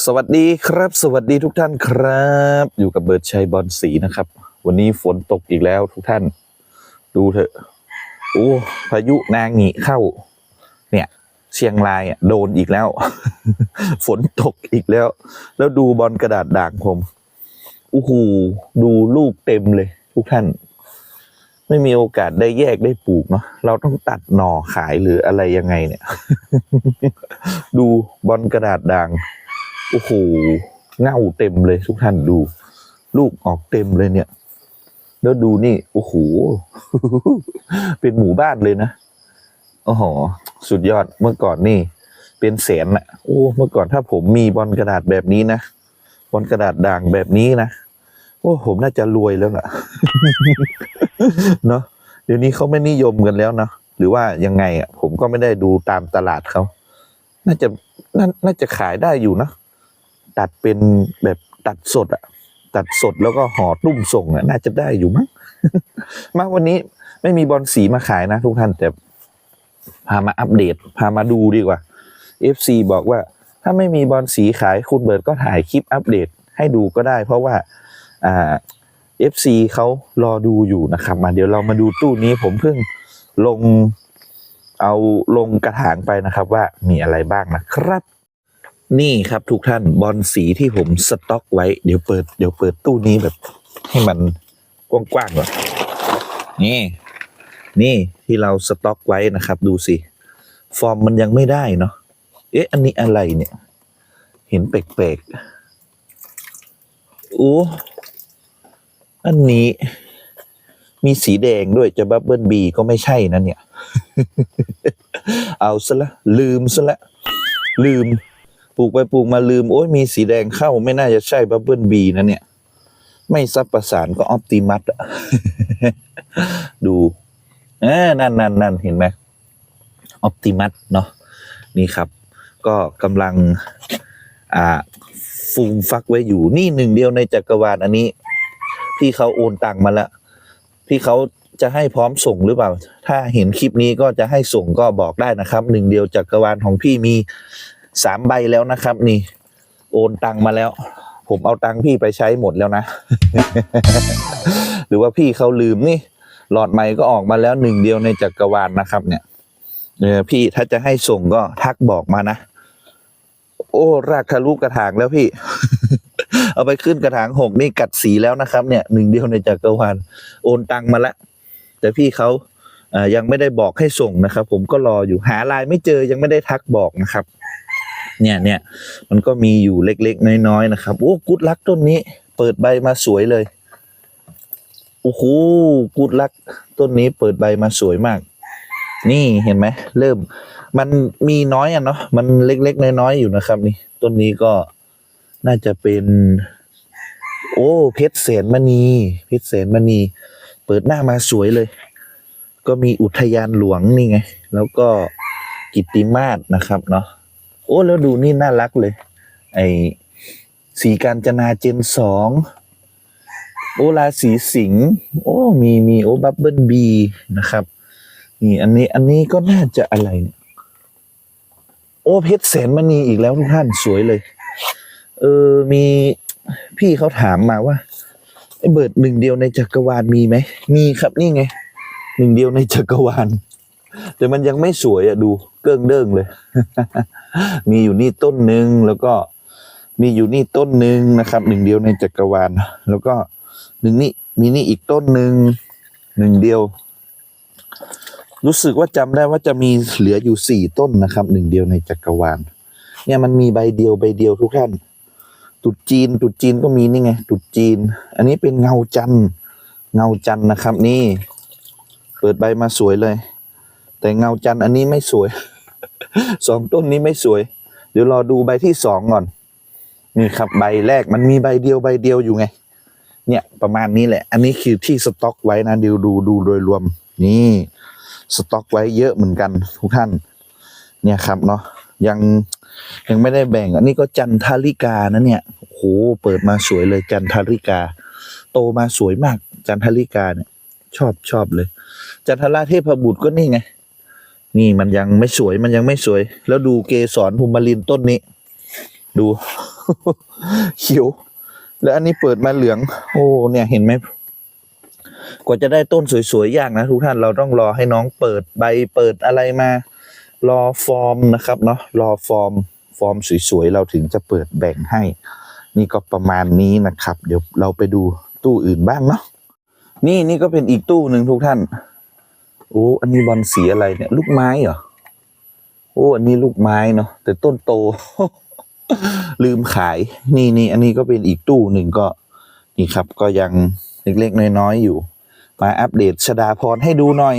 สวัสดีครับ สวัสดีทุกท่านครับ อยู่กับเบิร์ดชัยบอลสีนะครับ วันนี้ฝนตกอีกแล้วทุกท่าน ดูเถอะโอ้พายุนางหงีเข้า เนี่ย เชียงรายอะโดนอีกแล้ว ฝนตกอีกแล้ว แล้วดูบอลกระดาษด่างผมโอ้โหดูลูกเต็มเลย ทุกท่าน ไม่มีโอกาสได้แยกได้ปลูกเนาะเราต้องตัดหน่อขายหรืออะไรยังไงเนี่ย ดูบอลกระดาษด่าง โอ้โหเง่าเต็มเลยทุกท่านดู ลูกออกเต็มเลยเนี่ย แล้วดูนี่โอ้โหเป็นหมู่บ้านเลยนะโอ้โหสุดยอดเมื่อก่อนนี่ เป็นแสนอะโอ้เมื่อก่อนถ้าผมมีบอลกระดาษแบบนี้นะบอลกระดาษด่างแบบนี้นะโอ้ผมน่าจะรวยแล้วล่ะเนาะเดี๋ยวนี้เขาไม่นิยมกันแล้วเนาะหรือว่ายังไงอะ ผมก็ไม่ได้ดูตามตลาดเขาน่าจะน,น่าจะขายได้อยู่นะ ตัดเป็นแบบตัดสดอะตัดสดแล้วก็ห่อตุ้มส่งอะน่าจะได้อยู่มั้งมาวันนี้ไม่มีบอลสีมาขายนะทุกท่านแต่พามาอัปเดต พามาดูดีกว่า FC บอกว่าถ้าไม่มีบอลสีขายคุณเบิร์ดก็ถ่ายคลิปอัปเดตให้ดูก็ได้ เพราะว่าอ่า FC เขารอดูอยู่นะครับ มาเดี๋ยวเรามาดูตู้นี้ผมเพิ่งลงเอาลงกระถางไปนะครับว่ามีอะไรบ้างนะครับ นี่ครับทุกท่านบอลสีที่ผมสต็อกไว้ เดี๋ยวเปิดเดี๋ยวเปิดตู้นี้แบบ ให้มันกว้างๆก่อนนี่ นี่ที่เราสต็อกไว้นะครับ ดูสิ ฟอร์มมันยังไม่ได้เนาะเอ๊ะ อันนี้อะไรเนี่ย เห็นแปลกๆโอ้อันนี้มีสีแดงด้วยจะบับเบิลบีก็ไม่ใช่นะเนี่ย เอาซะละลืมซะละลืม ปลูกไปปลูกมาลืม โอ้ยมีสีแดงเข้าไม่น่าจะใช่บับเบิลบีนะเนี่ย ไม่ซับประสานก็ออปติมัสอะดูอ่านั่นนั่นนั่นเห็นไหมออปติมัสเนาะนี่ครับ ก็กำลัง อ่า ฟูมฟักไว้อยู่นี่หนึ่งเดียวในจักรวาลอันนี้พี่เขาโอนตังมาแล้วพี่เขาจะให้พร้อมส่งหรือเปล่า ถ้าเห็นคลิปนี้ก็จะให้ส่งก็บอกได้นะครับ หนึ่งเดียวจักรวาลของพี่มี สามใบแล้วนะครับ นี่ โอนตังมาแล้ว ผมเอาตังพี่ไปใช้หมดแล้วนะ หรือว่าพี่เขาลืมนี่ หลอดใหม่ก็ออกมาแล้วหนึ่งเดียวในจักรวาลนะครับ เนี่ยเออพี่ถ้าจะให้ส่งก็ทักบอกมานะ โอ้รากทะลุกระถางแล้วพี่ เอาไปขึ้นกระถางหกนี่กัดสีแล้วนะครับ เนี่ยหนึ่งเดียวในจักรวาลโอนตังมาแล้วแต่พี่เขาอ่อยังไม่ได้บอกให้ส่งนะครับ ผมก็รออยู่หาไลน์ไม่เจอยังไม่ได้ทักบอกนะครับ เนี่ยเนี่ยมันก็มีอยู่เล็กๆ น้อยๆนะครับ โอ้กุดลักต้นนี้ เปิดใบมาสวยเลยโอ้โหกุดลักต้นนี้เปิดใบมาสวยมาก นี่เห็นไหมเริ่ม มันมีน้อยอะเนาะมันเล็กๆ น้อยๆอยู่นะครับ นี่ต้นนี้ก็น่าจะเป็น โอ้เพชรเสนมณีเพชรเสนมณีเปิดหน้ามาสวยเลย ก็มีอุทยานหลวงนี่ไง แล้วก็กิตติมาศนะครับเนาะ โอ้แล้วดูนี่น่ารักเลย ไอสีการจนาเจนสองโอราสีสิงโอ้มีมีโอบับเบิลบีนะครับนี่อันนี้อันนี้ก็น่าจะอะไรเนี่ยโอ้เพชรแสนมณีอีกแล้วทุกท่านสวยเลย เออมีพี่เขาถามมาว่าไอ้เบิร์ดหนึ่งเดียวในจักรวาลมีไหมมีครับนี่ไงหนึ่งเดียวในจักรวาลแต่มันยังไม่สวยอะดู เกิ้งเด้งเลย มีอยู่นี่ต้นหนึ่งแล้วก็มีอยู่นี่ต้นหนึ่งนะครับ หนึ่งเดียวในจักรวาล แล้วก็หนึ่งนี่มีนี่อีกต้นหนึ่งหนึ่งเดียว รู้สึกว่าจำได้ว่าจะมีเหลืออยู่สี่ต้นนะครับ หนึ่งเดียวในจักรวาล เนี่ยมันมีใบเดียวใบเดียวทุกท่านตุดจีนตุดจีนก็มีนี่ไงตุดจีน อันนี้เป็นเงาจันเงาจันนะครับ นี่ เปิดใบมาสวยเลย แต่เงาจันอันนี้ไม่สวย สองต้นนี้ไม่สวย เดี๋ยวรอดูใบที่สองก่อน นี่ครับใบแรกมันมีใบเดียวใบเดียวอยู่ไง เนี่ยประมาณนี้แหละ อันนี้คือที่สต็อกไว้นะเดี๋ยวดูดูโดยรวม นี่สต็อกไว้เยอะเหมือนกันทุกท่าน เนี่ยครับเนาะยังยังไม่ได้แบ่ง อันนี้ก็จันทาริกานะเนี่ยโอ้โหเปิดมาสวยเลยจันทาริกา โตมาสวยมาก จันทาริกาเนี่ย ชอบชอบเลย จันทราเทพบุตรก็นี่ไง นี่มันยังไม่สวยมันยังไม่สวย แล้วดูเกสรภูมิลินต้นนี้ ดูเขียว แล้วอันนี้เปิดมาเหลือง โอ้เนี่ยเห็นไหมกว่าจะได้ต้นสวยๆยากนะทุกท่านเราต้องรอให้น้องเปิดใบเปิดอะไรมา รอฟอร์มนะครับเนาะรอฟอร์ม ฟอร์มสวยๆเราถึงจะเปิดแบ่งให้ นี่ก็ประมาณนี้นะครับ เดี๋ยวเราไปดูตู้อื่นบ้างเนาะนี่นี่ก็เป็นอีกตู้หนึ่งทุกท่าน โอ้อันนี้บอลสีอะไรเนี่ย ลูกไม้เหรอโอ้อันนี้ลูกไม้เนาะแต่ต้นโต ลืมขาย นี่นี่อันนี้ก็เป็นอีกตู้หนึ่งก็ นี่ครับ ก็ยังเล็กๆน้อยๆอยู่ มาอัปเดตชดาพรให้ดูหน่อย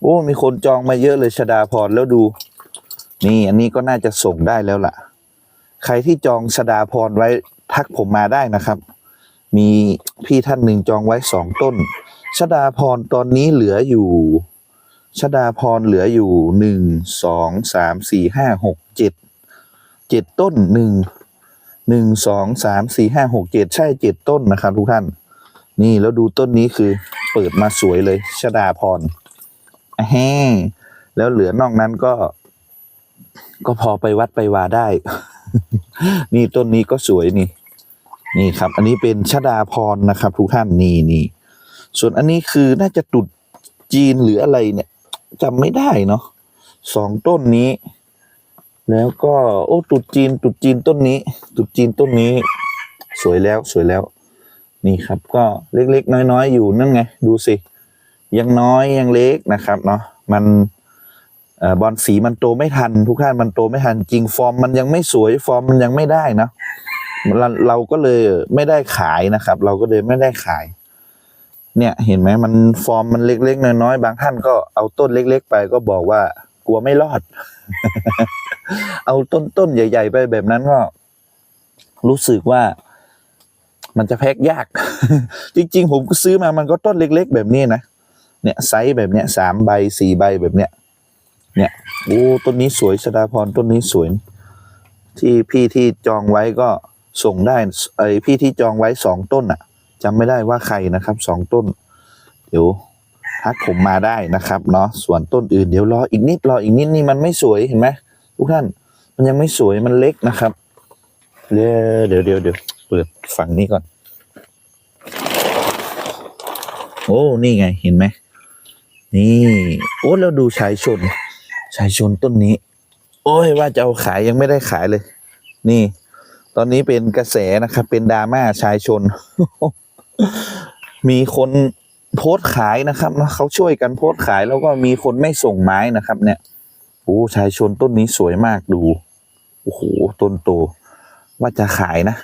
โอ้ มีคนจองมาเยอะเลยชดาพรแล้วดู นี่อันนี้ก็น่าจะส่งได้แล้วล่ะ ใครที่จองชดาพรไว้ทักผมมาได้นะครับ มีพี่ท่านหนึ่งจองไว้สองต้น ชดาพรตอนนี้เหลืออยู่ชดาพรเหลืออยู่หนึ่งสองสามสี่ห้าหกเจ็ดเจ็ดต้นหนึ่งหนึ่งสองสามสี่ห้าหกเจ็ดใช่เจ็ดต้นนะครับทุกท่าน นี่แล้วดูต้นนี้คือเปิดมาสวยเลยชดาพรแห้แล้วเหลือนอกนั้นก็ ก็พอไปวัดไปวาได้ นี่ต้นนี้ก็สวยนี่ นี่ครับ อันนี้เป็นชดาพรนะครับ ทุกท่านนี่นี่ ส่วนอันนี้คือน่าจะตุดจีนหรืออะไรเนี่ยจำไม่ได้เนาะสองต้นนี้ แล้วก็โอ้ตุดจีนตุดจีนต้นนี้ ตุดจีนต้นนี้ สวยแล้วสวยแล้ว นี่ครับก็เล็กๆ น้อยๆ อยู่นั่นไง ดูสิ ยังน้อยยังเล็กนะครับเนาะมันอบอลสีมันโตไม่ทัน ทุกท่านมันโตไม่ทันจริงฟอร์มมันยังไม่สวยฟอร์มมันยังไม่ได้นะเราเราก็เลยไม่ได้ขายนะครับ เราก็เลยไม่ได้ขาย เนี่ยเห็นไหมมันฟอร์มมันเล็กๆน้อยๆบางท่านก็เอาต้นเล็ก ๆ ไปก็บอกว่ากลัวไม่รอด เอาต้นต้นใหญ่ ๆ ไปแบบนั้นก็ รู้สึกว่ามันจะแพ็คยาก จริง ๆ ผมก็ซื้อมามันก็ต้นเล็ก ๆ แบบนี้นะเนี่ยไซส์แบบเนี้ยสามใบสี่ใบแบบเนี้ยเนี่ยโอ้ต้นนี้สวยสดาพรต้นนี้สวย ที่พี่ที่จองไว้ก็ส่งได้ไอพี่ที่จองไว้สองต้นอะ จำไม่ได้ว่าใครนะครับสองต้น เดี๋ยวทักผมมาได้นะครับเนาะส่วนต้นอื่นเดี๋ยวรออีกนิดรออีกนิดนี่มันไม่สวยเห็นไหมทุกท่านมันยังไม่สวยมันเล็กนะครับเดี๋ยวเดี๋ยวเดี๋ยวเดี๋ยวเปิดฝั่งนี้ก่อน โอ้นี่ไงเห็นไหมนี่โอ้แล้วดูชายชนชายชนต้นนี้ โอ้ยว่าจะเอาขายยังไม่ได้ขายเลย นี่ ตอนนี้เป็นกระแสนะครับ เป็นดราม่าชายชน มีคนโพสต์ขายนะครับเนะเขาช่วยกันโพสต์ขายแล้วก็มีคนไม่ส่งไม้นะครับ เนี่ยโอ้ชายชนต้นนี้สวยมากดูโอ้โหต้นโตว่าจะขายนะ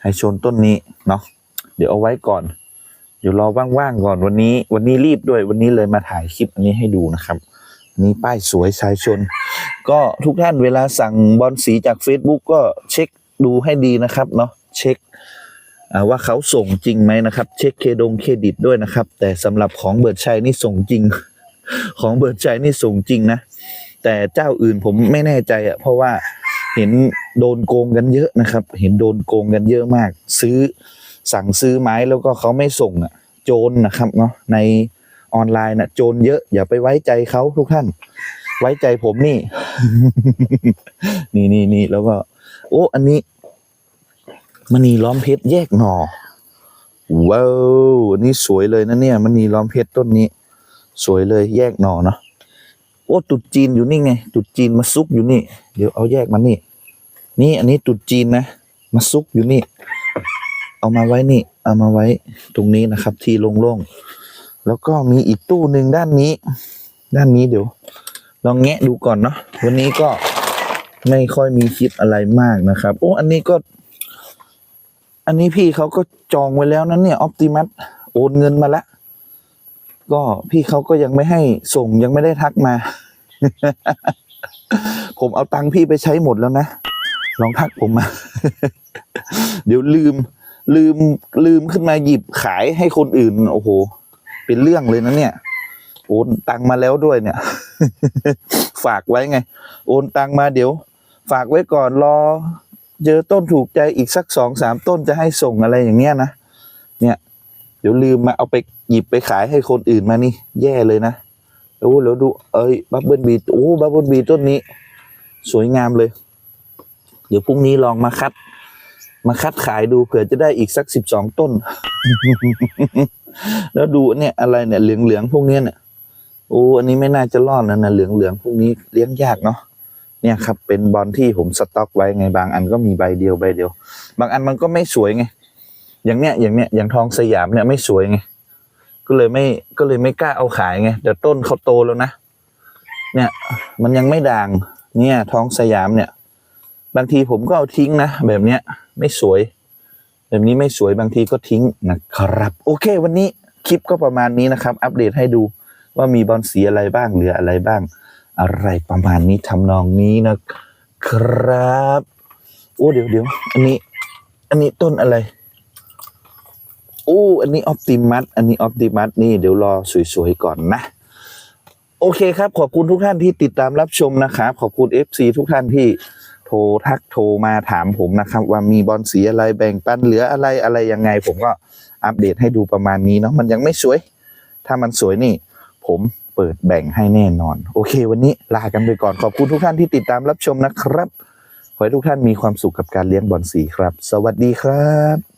ชายชนต้นนี้เนาะเดี๋ยวเอาไว้ก่อน เดี๋ยวรอว่างๆก่อนวันนี้ วันนี้รีบด้วยวันนี้เลยมาถ่ายคลิปอันนี้ให้ดูนะครับนนี้ป้ายสวยชายชน ก็ทุกท่านเวลาสั่งบอลสีจาก Facebook ก็เช็คดูให้ดีนะครับเนาะเช็ค ว่าเขาส่งจริงไหมนะครับ เช็คเครดงเครดิตด้วยนะครับ แต่สำหรับของเบิร์ดชัยนี่ส่งจริง ของเบิร์ดชัยนี่ส่งจริงนะ แต่เจ้าอื่นผมไม่แน่ใจอะเพราะว่าเห็นโดนโกงกันเยอะนะครับ เห็นโดนโกงกันเยอะมาก ซื้อสั่งซื้อไม้แล้วก็เขาไม่ส่งอะโจรนะครับเนาะในออนไลน์น่ะโจรเยอะ อย่าไปไว้ใจเขาทุกท่าน ไว้ใจผมนี่ นี่นี่นี่แล้วก็ โอ้อันนี้ มณีล้อมเพชรแยกหน่อว้าวอันนี้สวยเลยนะเนี่ยมณีล้อมเพชรต้นนี้ สวยเลยแยกหน่อเนาะโอ้ตุดจีนอยู่นี่ไง ตุดจีนมาซุกอยู่นี่ เดี๋ยวเอาแยกมานี่ นี่อันนี้ตุดจีนนะ มาซุกอยู่นี่ เอามาไว้นี่ เอามาไว้ตรงนี้นะครับ ที่โล่งๆแล้วก็มีอีกตู้หนึ่งด้านนี้ ด้านนี้เดี๋ยวลองแงะดูก่อนเนาะวันนี้ก็ไม่ค่อยมีคลิปอะไรมากนะครับ โอ้อันนี้ก็ อันนี้พี่เขาก็จองไว้แล้วนั้นเนี่ยออปติมัสโอนเงินมาแล้ว ก็พี่เขาก็ยังไม่ให้ส่งยังไม่ได้ทักมา ผมเอาตังค์พี่ไปใช้หมดแล้วนะ ลองทักผมมา เดี๋ยวลืม ลืมลืมขึ้นมาหยิบขายให้คนอื่น โอ้โห เป็นเรื่องเลยนะเนี่ย โอนตังมาแล้วด้วยเนี่ย ฝากไว้ไง โอนตังมาเดี๋ยว ฝากไว้ก่อนรอ เจอต้นถูกใจอีกสักสองสามต้นจะให้ส่งอะไรอย่างเงี้ยนะเนี่ยเดี๋ยวลืมมาเอาไปหยิบไปขายให้คนอื่นมานี่ แย่เลยนะโอ้แล้วดูเอ้ยบับเบิลบีโอ้บับเบิลบีต้นนี้ สวยงามเลย เดี๋ยวพรุ่งนี้ลองมาคัด มาคัดขายดูเผื่อจะได้อีกสักสิบสองต้น แล้วดูเนี่ยอะไรเนี่ยเหลืองๆพวกนี้เนี่ยโอ้อันนี้ไม่น่าจะรอดนะนะเหลืองๆพวกนี้เลี้ยงยากเนาะ เนี่ยครับเป็นบอลที่ผมสต็อกไว้ไงบางอันก็มีใบเดียวใบเดียว บางอันมันก็ไม่สวยไง อย่างเนี้ยอย่างเนี้ยอย่างทองสยามเนี่ยไม่สวยไงก็เลยไม่ก็เลยไม่กล้าเอาขายไงเดี๋ยวต้นเขาโตแล้วนะเนี่ยมันยังไม่ด่างเนี่ยทองสยามเนี่ย บางทีผมก็เอาทิ้งนะแบบเนี้ยไม่สวย แบบนี้ไม่สวยบางทีก็ทิ้งนะครับ โอเค วันนี้คลิปก็ประมาณนี้นะครับ อัปเดตให้ดูว่ามีบอลสีอะไรบ้างเหลืออะไรบ้าง อะไรประมาณนี้ทำนองนี้นะครับโอ้เดี๋ยวเดี๋ยวอันนี้ อันนี้ต้นอะไรโอ้อันนี้ออ t ติมัสอันนี้ออ t ติมัสนี่เดี๋ยวรอสวยๆก่อนนะ โอเคครับ ขอบคุณทุกท่านที่ติดตามรับชมนะครับ ขอบคุณ FC ทุกท่านที่โทรทักโทรมาถามผมนะครับ ว่ามีบอลสีอะไรแบ่งปันเหลืออะไรอะไรยังไง ผมก็อัปเดตให้ดูประมาณนี้เนาะมันยังไม่สวย ถ้ามันสวยนี่ ผม เปิดแบ่งให้แน่นอน โอเค วันนี้ลากันไปก่อนขอบคุณทุกท่านที่ติดตามรับชมนะครับ ขอให้ทุกท่านมีความสุขกับการเลี้ยงบอลสีครับ สวัสดีครับ